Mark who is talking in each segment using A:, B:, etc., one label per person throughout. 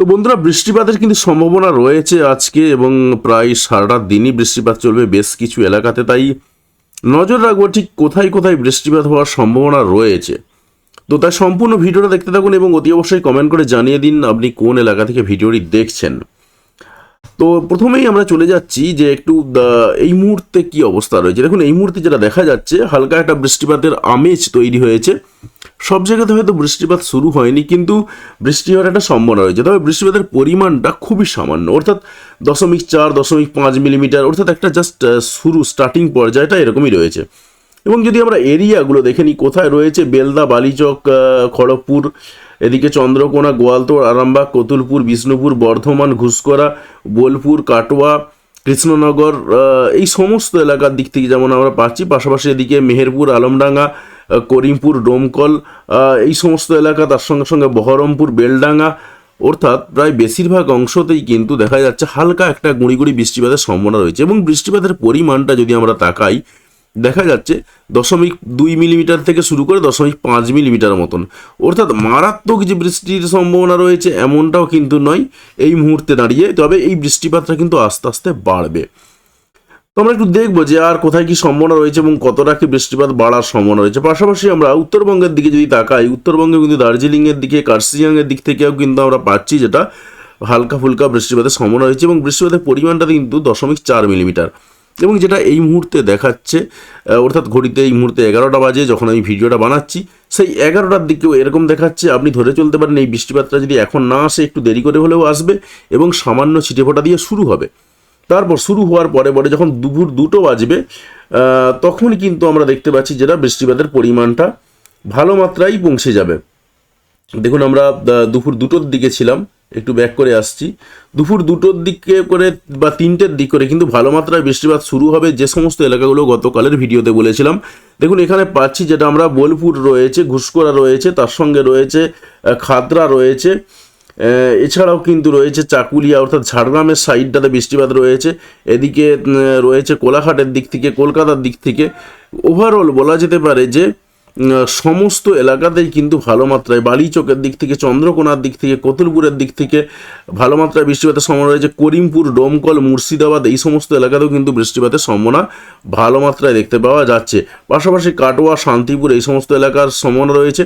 A: তো বন্ধুরা, বৃষ্টিপাতের কিন্তু সম্ভাবনা রয়েছে আজকে এবং প্রায় সারাটা দিনই বৃষ্টিপাত চলবে বেশ কিছু এলাকাতে। তাই নজর রাখব ঠিক কোথায় কোথায় বৃষ্টিপাত হওয়ার সম্ভাবনা রয়েছে। তো তাই সম্পূর্ণ ভিডিওটা দেখতে থাকুন এবং অতি অবশ্যই কমেন্ট করে জানিয়ে দিন আপনি কোন এলাকা থেকে ভিডিওটি দেখছেন। তো প্রথমেই আমরা চলে যাচ্ছি যে একটু এই মুহূর্তে কি অবস্থা রয়েছে। দেখুন, এই মুহূর্তে যেটা দেখা যাচ্ছে, হালকা একটা বৃষ্টিপাতের আমেজ তৈরি হয়েছে। সব জায়গাতে হয়তো বৃষ্টিপাত শুরু হয়নি, কিন্তু বৃষ্টি হওয়ার একটা সম্ভাবনা রয়েছে। তবে বৃষ্টিপাতের পরিমাণটা খুবই সামান্য। অর্থাৎ দশমিক চার, দশমিক পাঁচ মিলিমিটার, অর্থাৎ একটা জাস্ট শুরু স্টার্টিং পর্যায়টা এরকমই রয়েছে। এবং যদি আমরা এরিয়াগুলো দেখে নিই, কোথায় রয়েছে? বেলদা, বালিচক খড়গপুর এদিকে চন্দ্রকোনা, গোয়ালতোড়, আরামবাগ, কতুলপুর, বিষ্ণুপুর, বর্ধমান ঘুষকরা বোলপুর, কাটোয়া, কৃষ্ণনগর এই সমস্ত এলাকার দিক থেকে যেমন আমরা পাচ্ছি, পাশাপাশি এদিকে মেহেরপুর, আলমডাঙ্গা করিমপুর, ডোমকল এই সমস্ত এলাকা, তার সঙ্গে সঙ্গে বহরমপুর, বেলডাঙ্গা, অর্থাৎ প্রায় বেশিরভাগ অংশতেই কিন্তু দেখা যাচ্ছে হালকা একটা গুঁড়ি গুঁড়ি বৃষ্টিপাতের সম্ভাবনা রয়েছে এবং বৃষ্টিপাতের পরিমাণটা যদি আমরা তাকাই দেখা যাচ্ছে দশমিক দুই মিলিমিটার থেকে শুরু করে দশমিক পাঁচ মিলিমিটার মতন। অর্থাৎ মারাত্মক যে বৃষ্টির সম্ভাবনা রয়েছে এমনটাও কিন্তু নয় এই মুহূর্তে দাঁড়িয়ে, তবে এই বৃষ্টিপাতটা কিন্তু আস্তে আস্তে বাড়বে। তো আমরা একটু দেখব যে আর কোথায় কি সম্ভাবনা রয়েছে এবং কতটা কি বৃষ্টিপাত বাড়ার সম্ভাবনা রয়েছে। পাশাপাশি আমরা উত্তরবঙ্গের দিকে যদি তাকাই উত্তরবঙ্গে কিন্তু দার্জিলিংয়ের দিকে কার্সিয়াংয়ের দিক থেকেও কিন্তু আমরা পাচ্ছি যেটা হালকা ফুলকা বৃষ্টিপাতের সম্ভাবনা রয়েছে এবং বৃষ্টিপাতের পরিমাণটা কিন্তু দশমিক চার মিলিমিটার। এবং যেটা এই মুহূর্তে দেখাচ্ছে অর্থাৎ ঘড়িতে এই মুহূর্তে এগারোটা বাজে যখন আমি ভিডিওটা বানাচ্ছি, সেই এগারোটার দিকেও এরকম দেখাচ্ছে, আপনি ধরে চলতে পারেন এই বৃষ্টিপাতটা যদি এখন না আসে, একটু দেরি করে হলেও আসবে এবং সামান্য ছিটেফোঁটা দিয়ে শুরু হবে। তারপর শুরু হওয়ার পরে পরে যখন দুপুর দুটো বাজবে তখন কিন্তু আমরা দেখতে পাচ্ছি যেটা বৃষ্টিপাতের পরিমাণটা ভালো মাত্রায় পৌঁছে যাবে। দেখুন আমরা দুপুর দুটোর দিকে ছিলাম একটু ব্যাক করে আসছি। দুপুর দুটোর দিকে করে বা তিনটের দিক করে কিন্তু ভালো মাত্রায় বৃষ্টিপাত শুরু হবে যে সমস্ত এলাকাগুলো গতকালের ভিডিওতে বলেছিলাম। দেখুন, এখানে পাচ্ছি যেটা আমরা বোলপুর রয়েছে ঘুষকরা রয়েছে, তার সঙ্গে রয়েছে খাদরা রয়েছে এছাড়াও কিন্তু রয়েছে চাকুলিয়া, অর্থাৎ ঝাড়গ্রামের সাইডটাতে বৃষ্টিপাত রয়েছে। এদিকে রয়েছে কোলাঘাটের দিক থেকে, কলকাতার দিক থেকে। ওভারঅল বলা যেতে পারে যে সমস্ত এলাকাতেই কিন্তু ভালো মাত্রায় বালিচকের দিক থেকে, চন্দ্রকোনার দিক থেকে, কতুলপুরের দিক থেকে ভালো মাত্রায় বৃষ্টিপাতের সম্ভাবনা রয়েছে। করিমপুর, ডোমকল, মুর্শিদাবাদ এই সমস্ত এলাকাতেও কিন্তু বৃষ্টিপাতের সম্ভাবনা ভালো মাত্রায় দেখতে পাওয়া যাচ্ছে। পাশাপাশি কাটোয়া, শান্তিপুর এই সমস্ত এলাকার সম্ভাবনা রয়েছে।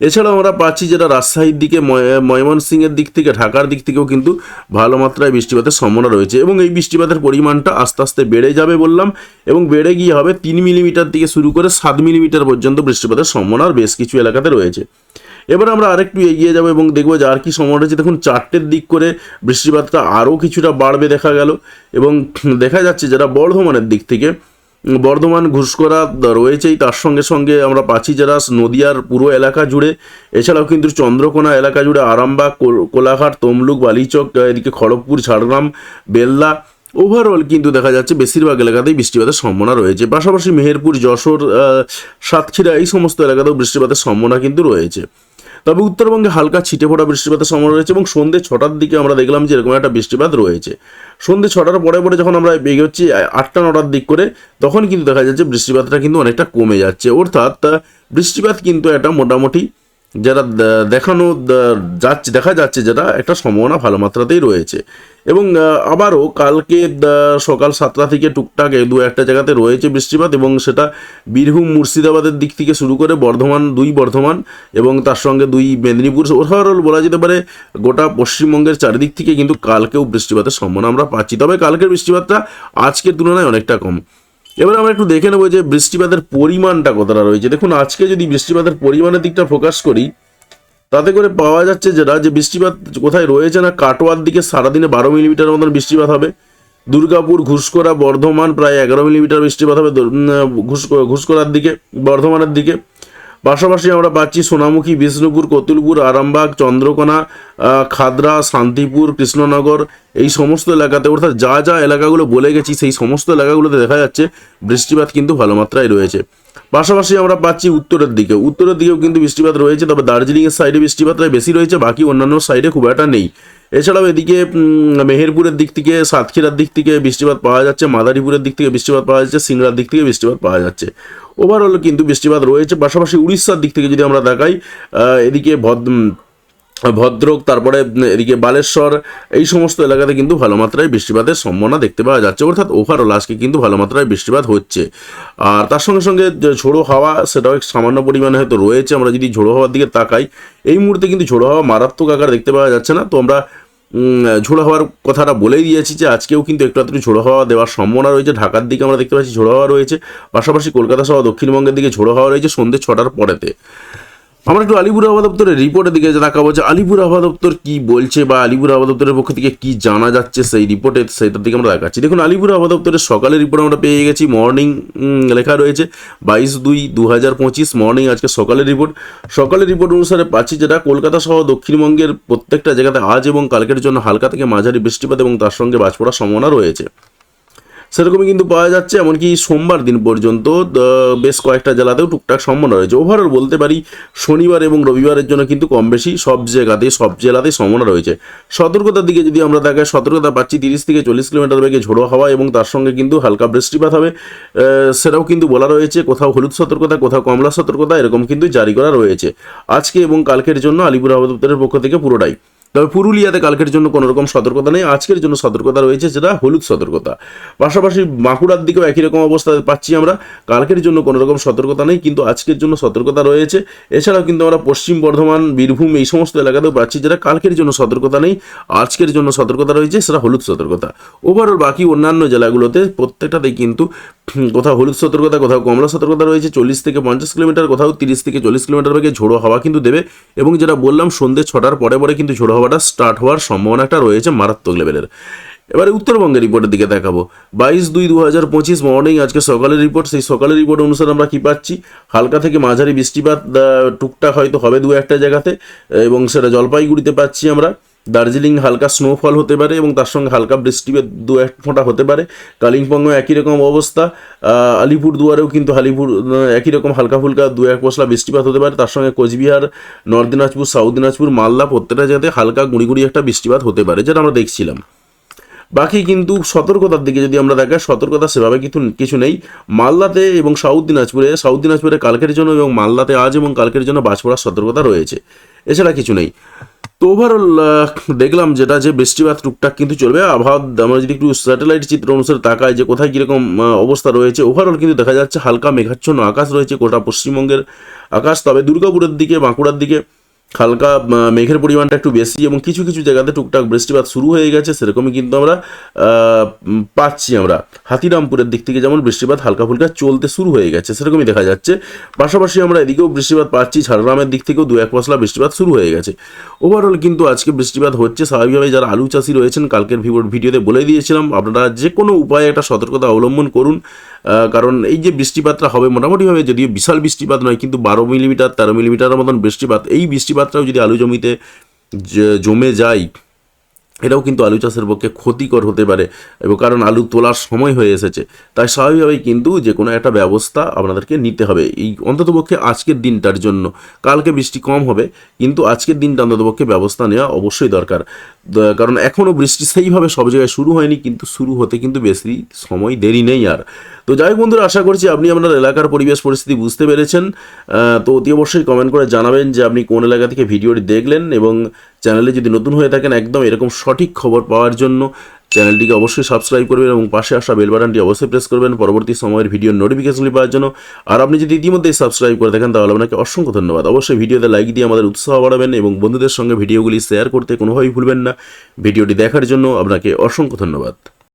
A: এছাড়াও আমরা পাচ্ছি যেটা রাজশাহীর দিকে, ময়- ময়মনসিংহের দিক থেকে, ঢাকার দিক থেকেও কিন্তু ভালো মাত্রায় বৃষ্টিপাতের সম্ভাবনা রয়েছে এবং এই বৃষ্টিপাতের পরিমাণটা আস্তে আস্তে বেড়ে যাবে বললাম এবং বেড়ে গিয়ে হবে তিন মিলিমিটার থেকে শুরু করে সাত মিলিমিটার পর্যন্ত বৃষ্টিপাতের সম্ভাবনা বেশ কিছু এলাকাতে রয়েছে। এবার আমরা আরেকটু এগিয়ে যাব এবং দেখব যে আর কি সম্ভাবনা রয়েছে। দেখুন, চারটের দিক করে বৃষ্টিপাতটা আরও কিছুটা বাড়বে দেখা গেল এবং দেখা যাচ্ছে যারা বর্ধমানের দিক থেকে বর্ধমান ঘুষকরা রয়েছেই। তার সঙ্গে সঙ্গে আমরা পাচ্ছি যারা নদিয়ার পুরো এলাকা জুড়ে। এছাড়াও কিন্তু চন্দ্রকোনা এলাকা জুড়ে আরামবাগ কোলাঘাট, তমলুক, বালিচক, এদিকে খড়গপুর, ঝাড়গ্রাম, বেল্লা। ওভারঅল কিন্তু দেখা যাচ্ছে বেশিরভাগ এলাকাতেই বৃষ্টিপাতের সম্ভাবনা রয়েছে। পাশাপাশি মেহেরপুর, যশোর সাতক্ষীরা এই সমস্ত এলাকাতেও বৃষ্টিপাতের সম্ভাবনা কিন্তু রয়েছে। তবে উত্তরবঙ্গে হালকা ছিটে ফোটা বৃষ্টিপাতের সম্ভাবনা রয়েছে এবং সন্ধ্যে ছটার দিকে আমরা দেখলাম যে এরকম একটা বৃষ্টিপাত রয়েছে। সন্ধ্যে ছটার পরে পরে যখন আমরা এগোচ্ছি আ- আটটা নটার দিক করে, তখন কিন্তু দেখা যাচ্ছে বৃষ্টিপাতটা কিন্তু অনেকটা কমে যাচ্ছে। অর্থাৎ বৃষ্টিপাত কিন্তু একটা মোটামুটি যারা দেখানো যাচ্ছে, দেখা যাচ্ছে যেটা একটা সম্ভাবনা ভালো মাত্রাতেই রয়েছে। এবং আবারও কালকে সকাল সাতটা থেকে টুকটাক দু একটা জায়গাতে রয়েছে বৃষ্টিপাত এবং সেটা বীরভূম, মুর্শিদাবাদের দিক থেকে শুরু করে বর্ধমান, দুই বর্ধমান এবং তার সঙ্গে দুই মেদিনীপুর। ওভারঅল বলা যেতে পারে, গোটা পশ্চিমবঙ্গের চারিদিক থেকে কিন্তু কালকেও বৃষ্টিপাতের সম্ভাবনা আমরা পাচ্ছি। তবে কালকের বৃষ্টিপাতটা আজকের তুলনায় অনেকটা কম। এবার আমরা একটু দেখে নেব যে বৃষ্টিপাতের পরিমাণটা কতটা রয়েছে। দেখুন, আজকে যদি বৃষ্টিপাতের পরিমাণের দিকটা ফোকাস করি, তাতে করে পাওয়া যাচ্ছে যেটা, যে বৃষ্টিপাত কোথায় রয়েছে না, কাটোয়ার দিকে সারাদিনে বারো মিলিমিটার মতন বৃষ্টিপাত হবে। দুর্গাপুর ঘুষকরা বর্ধমান প্রায় এগারো মিলিমিটার বৃষ্টিপাত হবে ঘুষ ঘুষকরার দিকে, বর্ধমানের দিকে। পাশাপাশি আমরা পাচ্ছি সোনামুখী, বিষ্ণুপুর, কতুলপুর, আরামবাগ, চন্দ্রকোনা খাদরা, শান্তিপুর, কৃষ্ণনগর, এই সমস্ত এলাকাতে, অর্থাৎ যা যা এলাকাগুলো বলে গেছি, সেই সমস্ত এলাকাগুলোতে দেখা যাচ্ছে বৃষ্টিপাত কিন্তু ভালো মাত্রায় রয়েছে। পাশাপাশি আমরা পাচ্ছি উত্তরের দিকে উত্তরের দিকেও কিন্তু বৃষ্টিপাত রয়েছে, তবে দার্জিলিংয়ের সাইডে বৃষ্টিপাতটা বেশি রয়েছে, বাকি অন্যান্য সাইডে খুব একটা নেই। এছাড়াও এদিকে মেহেরপুরের দিক থেকে সাতক্ষীরার দিক থেকে বৃষ্টিপাত পাওয়া যাচ্ছে মাদারীপুরের দিক থেকে বৃষ্টিপাত পাওয়া যাচ্ছে সিংড়ার দিক থেকে বৃষ্টিপাত পাওয়া যাচ্ছে। ওভারঅল কিন্তু বৃষ্টিপাত রয়েছে পাশাপাশি উড়িষ্যার দিক থেকে যদি আমরা দেখাই এদিকে ভদ উম, ভদ্রক, তারপরে এদিকে বালেশ্বর, এই সমস্ত এলাকাতে কিন্তু ভালো মাত্রায় বৃষ্টিপাতের সম্ভাবনা দেখতে পাওয়া যাচ্ছে। অর্থাৎ ওভারঅল আজকে কিন্তু ভালো মাত্রায় বৃষ্টিপাত হচ্ছে। আর তার সঙ্গে সঙ্গে ঝোড়ো হাওয়া, সেটাও সামান্য পরিমাণে হয়তো রয়েছে। আমরা যদি ঝোড়ো হাওয়ার দিকে তাকাই, এই মুহূর্তে কিন্তু ঝোড়ো হাওয়া মারাত্মক আকার দেখতে পাওয়া যাচ্ছে না। তো আমরা ঝোড়ো হাওয়ার কথাটা বলেই দিয়েছি যে, আজকেও কিন্তু একটু একটু ঝোড়ো হাওয়া দেওয়ার সম্ভাবনা রয়েছে। ঢাকার দিকে আমরা দেখতে পাচ্ছি ঝোড়ো হাওয়া রয়েছে। পাশাপাশি কলকাতা সহ দক্ষিণবঙ্গের দিকে ঝোড়ো হাওয়া রয়েছে সন্ধ্যে ছটার পরেতে। আমরা একটু আলিপুর আবহাওয়া দপ্তরের রিপোর্টের দিকে তাকাবো যে আলিপুর আবহাওয়া দপ্তর কি বলছে বা আলিপুর আবহাওয়া দপ্তরের পক্ষ থেকে কি জানা যাচ্ছে সেই রিপোর্টে সেটার দিকে আমরা দেখাচ্ছি। দেখুন, আলিপুর আবহাওয়া দপ্তরের সকালের রিপোর্ট আমরা পেয়ে গেছি। মর্নিং লেখা রয়েছে, বাইশ দুই দু হাজার পঁচিশ মর্নিং আজকে সকালের রিপোর্ট সকালের রিপোর্ট অনুসারে পাচ্ছি যেটা, কলকাতা সহ দক্ষিণবঙ্গের প্রত্যেকটা জায়গাতে আজ এবং কালকের জন্য হালকা থেকে মাঝারি বৃষ্টিপাত এবং তার সঙ্গে বাজ পড়ার সম্ভাবনা রয়েছে। সেরকমই কিন্তু পাওয়া যাচ্ছে, এমনকি সোমবার দিন পর্যন্ত বেশ কয়েকটা জেলাতেও টুকটাক সম্ভাবনা রয়েছে। ওভারঅল বলতে পারি, শনিবার এবং রবিবারের জন্য কিন্তু কম বেশি সব জায়গাতে, সব জেলাতেই সম্ভাবনা রয়েছে। সতর্কতার দিকে যদি আমরা দেখাই সতর্কতা পাচ্ছি তিরিশ থেকে চল্লিশ কিলোমিটার বেগে ঝোড়ো হাওয়া এবং তার সঙ্গে কিন্তু হালকা বৃষ্টিপাত হবে। সেটাও কিন্তু বলা রয়েছে, কোথাও হলুদ সতর্কতা, কোথাও কমলা সতর্কতা, এরকম কিন্তু জারি করা রয়েছে। আজকে এবং কালকের জন্য আলিপুর আবহাওয়া পক্ষ থেকে পুরোটাই। তবে পুরুলিয়াতে কালকের জন্য কোনো রকম সতর্কতা নেই, আজকের জন্য সতর্কতা রয়েছে যেটা হলুদ সতর্কতা। পাশাপাশি বাঁকুড়ার দিকেও একই রকম অবস্থা পাচ্ছি আমরা, কালকের জন্য কোনো রকম সতর্কতা নেই, কিন্তু আজকের জন্য সতর্কতা রয়েছে। এছাড়াও কিন্তু আমরা পশ্চিম বর্ধমান, বীরভূম এই সমস্ত এলাকাতেও পাচ্ছি যেটা কালকের জন্য সতর্কতা নেই, আজকের জন্য সতর্কতা রয়েছে, সেটা হলুদ সতর্কতা। ওভারঅল বাকি অন্যান্য জেলাগুলোতে প্রত্যেকটাতেই কিন্তু কোথাও হলুদ সতর্কতা, কোথাও কমলা সতর্কতা রয়েছে, চল্লিশ থেকে পঞ্চাশ কিলোমিটার, কোথাও তিরিশ থেকে চল্লিশ কিলোমিটার বেগে ঝোড়ো হাওয়া কিন্তু দেবে। এবং যেটা বললাম, সন্ধ্যে ছটার পরে পরে কিন্তু ঝোড়ো হাওয়াটা স্টার্ট হওয়ার সম্ভাবনাটা রয়েছে মারাত্মক লেভেলের এবারে উত্তরবঙ্গের রিপোর্টের দিকে দেখাবো। বাইশ দুই দু হাজার পঁচিশ মর্নিং আজকে সকালের রিপোর্ট সেই সকালের রিপোর্ট অনুসারে আমরা কী পাচ্ছি? হালকা থেকে মাঝারি বৃষ্টিপাত টুকটাক হয়তো হবে দু একটা জায়গাতে, এবং সেটা জলপাইগুড়িতে পাচ্ছি আমরা। দার্জিলিং হালকা স্নোফল হতে পারে এবং তার সঙ্গে হালকা বৃষ্টি দু এক ফোঁটা হতে পারে। কালিম্পংও একই রকম অবস্থা। আলিপুর দুয়ারেও কিন্তু আলিপুর একই রকম হালকা ফুলকা দু এক পশলা বৃষ্টিপাত হতে পারে। তার সঙ্গে কোচবিহার, নর্থ দিনাজপুর, সাউথ দিনাজপুর, মালদা প্রত্যেকটা জায়গাতে হালকা গুঁড়ি গুঁড়ি একটা বৃষ্টিপাত হতে পারে, যেটা আমরা দেখছিলাম। বাকি কিন্তু সতর্কতার দিকে যদি আমরা দেখাই, সতর্কতা সেভাবে কিছু কিছু নেই। মালদাতে এবং সাউথ দিনাজপুরে সাউথ দিনাজপুরে কালকের জন্য এবং মালদাতে আজ এবং কালকের জন্য বাজ পড়ার সতর্কতা রয়েছে। এছাড়া কিছু নেই। তো ওভারঅল দেখলাম যেটা যে বৃষ্টিপাত টুকটাক কিন্তু চলবে। আবহাওয়া আমরা যদি একটু স্যাটেলাইট চিত্র অনুসারে তাকাই যে কোথায় কীরকম অবস্থা রয়েছে ওভারঅল কিন্তু দেখা যাচ্ছে হালকা মেঘাচ্ছন্ন আকাশ রয়েছে গোটা পশ্চিমবঙ্গের আকাশ। তবে দুর্গাপুরের দিকে, বাঁকুড়ার দিকে হালকা মেঘের পরিমাণটা একটু বেশি এবং কিছু কিছু জায়গাতে টুকটাক বৃষ্টিপাত শুরু হয়ে গেছে, সেরকমই কিন্তু আমরা পাচ্ছি আমরা। হাতিরামপুরের দিক থেকে যেমন বৃষ্টিপাত হালকা ফুলকা চলতে শুরু হয়ে গেছে, সেরকমই দেখা যাচ্ছে। পাশাপাশি আমরা এদিকেও বৃষ্টিপাত পাচ্ছি, ঝাড়গ্রামের দিক থেকেও দু এক পশলা বৃষ্টিপাত শুরু হয়ে গেছে। ওভারঅল কিন্তু আজকে বৃষ্টিপাত হচ্ছে, স্বাভাবিকভাবে যারা আলু চাষি রয়েছেন, কালকের ভিডিও- ভিডিওতে বলে দিয়েছিলাম, আপনারা যে কোনো উপায়ে একটা সতর্কতা অবলম্বন করুন কারণ এই যে বৃষ্টিপাতটা হবে, মোটামুটিভাবে যদিও বিশাল বৃষ্টিপাত নয়, কিন্তু বারো মিলিমিটার, তেরো মিলিমিটারের মতন বৃষ্টিপাত, এই বৃষ্টিপাতটাও যদি আলু জমিতে জমে যায় এটাও কিন্তু আলু চাষের পক্ষে ক্ষতিকর হতে পারে, এবং কারণ আলু তোলার সময় হয়ে এসেছে। তাই স্বাভাবিকভাবেই কিন্তু যে কোনো একটা ব্যবস্থা আপনাদেরকে নিতে হবে। এই অন্ততপক্ষে আজকের দিনটার জন্য। কালকে বৃষ্টি কম হবে, কিন্তু আজকের দিনটা অন্ততপক্ষে ব্যবস্থা নেওয়া অবশ্যই দরকার। কারণ এখনও বৃষ্টি সেইভাবে সব জায়গায় শুরু হয়নি, কিন্তু শুরু হতে কিন্তু বেশি সময় দেরি নেই আর। তো যাই বন্ধুরা, আশা করছি আপনি আপনার এলাকার পরিবেশ পরিস্থিতি বুঝতে পেরেছেন। তো অতি অবশ্যই কমেন্ট করে জানাবেন যে আপনি কোন এলাকা থেকে ভিডিওটি দেখলেন, এবং চ্যানেলে যদি নতুন হয়ে থাকেন, একদম এরকম সঠিক খবর পাওয়ার জন্য চ্যানেলটিকে অবশ্যই সাবস্ক্রাইব করবেন এবং পাশে আসা বেল বাটনটি অবশ্যই প্রেস করবেন। পরবর্তী সময়ের ভিডিও নোটিফিকেশনগুলি পাওয়ার জন্য। আর আপনি যদি ইতিমধ্যেই সাবস্ক্রাইব করে থাকেন, তাহলে আপনাকে অসংখ্য ধন্যবাদ। অবশ্যই ভিডিওতে লাইক দিয়ে আমাদের উৎসাহ বাড়াবেন এবং বন্ধুদের সঙ্গে ভিডিওগুলি শেয়ার করতে কোনোভাবেই ভুলবেন না। ভিডিওটি দেখার জন্য আপনাকে অসংখ্য ধন্যবাদ।